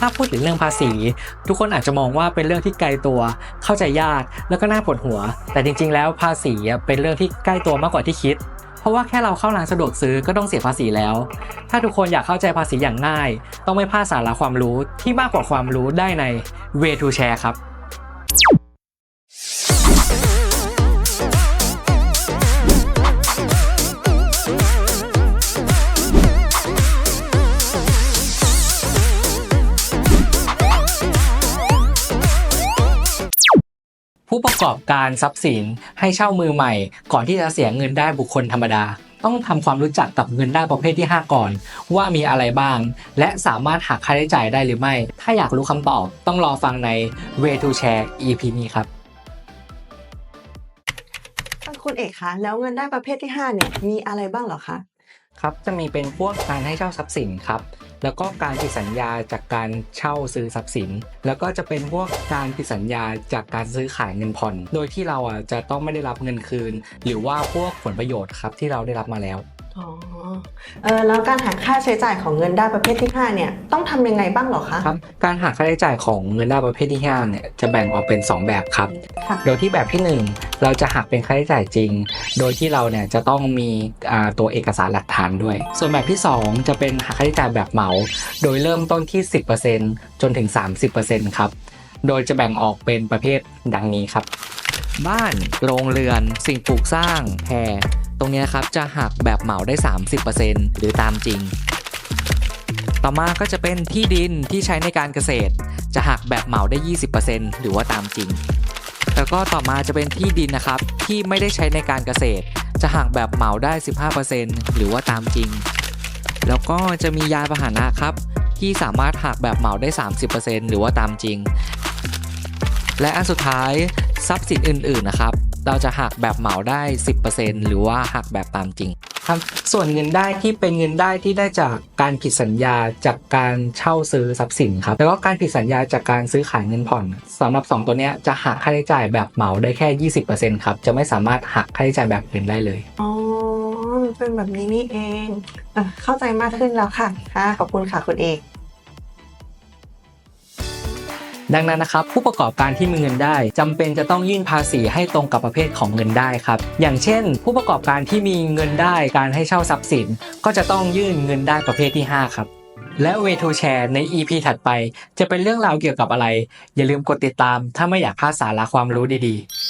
ถ้าพูดถึงเรื่องภาษี ทุกคนอาจจะมองว่าเป็นเรื่องที่ไกลตัว เข้าใจยากแล้วก็น่าปวดหัว แต่จริง ๆ แล้วภาษีเป็นเรื่องที่ใกล้ตัวมากกว่าที่คิด เพราะว่าแค่เราเข้าร้านสะดวกซื้อก็ต้องเสียภาษีแล้ว ถ้าทุกคนอยากเข้าใจภาษีอย่างง่าย ต้องไม่พลาดสาระความรู้ที่มากกว่าความรู้ได้ใน Way to Share ครับ ผู้ประกอบการทรัพย์สินให้เช่ามือใหม่ ก่อนที่จะเสียเงินได้บุคคลธรรมดา ต้องทำความรู้จักกับเงินได้ประเภทที่ 5 ก่อน ว่ามีอะไรบ้าง และสามารถหักค่าใช้จ่ายได้หรือไม่ ถ้าอยากรู้คำตอบต้องรอฟังใน Way to Share EP นี้ครับคุณเอกคะแล้วเงินได้ประเภทที่ 5 เนี่ยมีอะไรบ้างหรอคะ ครับจะมีเป็นพวกการให้เช่าทรัพย์สินครับแล้วก็การผิดสัญญาจากการเช่าซื้อทรัพย์สิน แล้วก็จะเป็นพวกการผิดสัญญาจากการซื้อขายเงินผ่อน โดยที่เราอะจะต้องไม่ได้รับเงินคืน หรือว่าพวกผลประโยชน์ครับที่เราได้รับมาแล้ว อ๋อ เออแล้วการหักค่าใช้จ่ายของเงินได้ประเภทที่5เนี่ยต้องทำยังไงบ้างเหรอคะครับการหักค่าใช้จ่ายของเงินได้ประเภทที่5เนี่ยจะแบ่งออกเป็น 2 แบบครับค่ะโดยที่แบบที่ 1 เราจะหักเป็นค่าใช้จ่ายจริง โดยที่เราเนี่ยจะต้องมีอ่าตัวเอกสารหลักฐานด้วย ส่วนแบบที่ 2 จะเป็นหักค่าใช้จ่ายแบบเหมา โดยเริ่มต้นที่ 10%จนถึง 30%ครับโดยจะแบ่งออกเป็นประเภทดังนี้ครับ บ้าน โรงเรือน สิ่งปลูกสร้างแพร ตรงนี้ครับจะหักแบบเหมาได้ 30%หรือตามจริง ต่อมาก็จะเป็นที่ดินที่ใช้ในการเกษตร จะหักแบบเหมาได้ 20%หรือว่าตามจริง แล้วก็ต่อมาจะเป็นที่ดินนะครับที่ไม่ได้ใช้ในการเกษตร จะหักแบบเหมาได้ 15%หรือว่าตามจริง แล้วก็จะมียานพาหนะครับที่สามารถหักแบบเหมาได้ 30%หรือว่าตามจริง และอันสุดท้ายทรัพย์สินอื่น ๆ นะครับ เราจะหักแบบเหมาได้ 10%หรือว่าหักแบบตามจริง ครับส่วนเงินได้ที่เป็นเงินได้ที่ได้จากการผิดสัญญาจากการเช่าซื้อทรัพย์สินครับแล้วก็การผิดสัญญาจากการซื้อขายเงินผ่อนสำหรับ 2 ตัวเนี้ยจะหักค่าใช้จ่ายแบบเหมาได้แค่ 20%ครับจะไม่สามารถหักค่าใช้จ่ายแบบอื่นได้เลยอ๋อมันเป็นแบบนี้นี่เองอะเข้าใจมากขึ้นแล้วค่ะค่ะขอบคุณค่ะคุณเอก ดังนั้นนะครับผู้ประกอบการที่มีเงินได้จำเป็นจะต้องยื่นภาษีให้ตรงกับประเภทของเงินได้ครับอย่างเช่น ผู้ประกอบการที่มีเงินได้การให้เช่าทรัพย์สิน ก็จะต้องยื่นเงินได้ประเภทที่ 5 ครับและเวทูแชร์ใน EP ถัดไป จะเป็นเรื่องราวเกี่ยวกับอะไร อย่าลืมกดติดตามถ้าไม่อยากพลาดสาระความรู้ดีๆ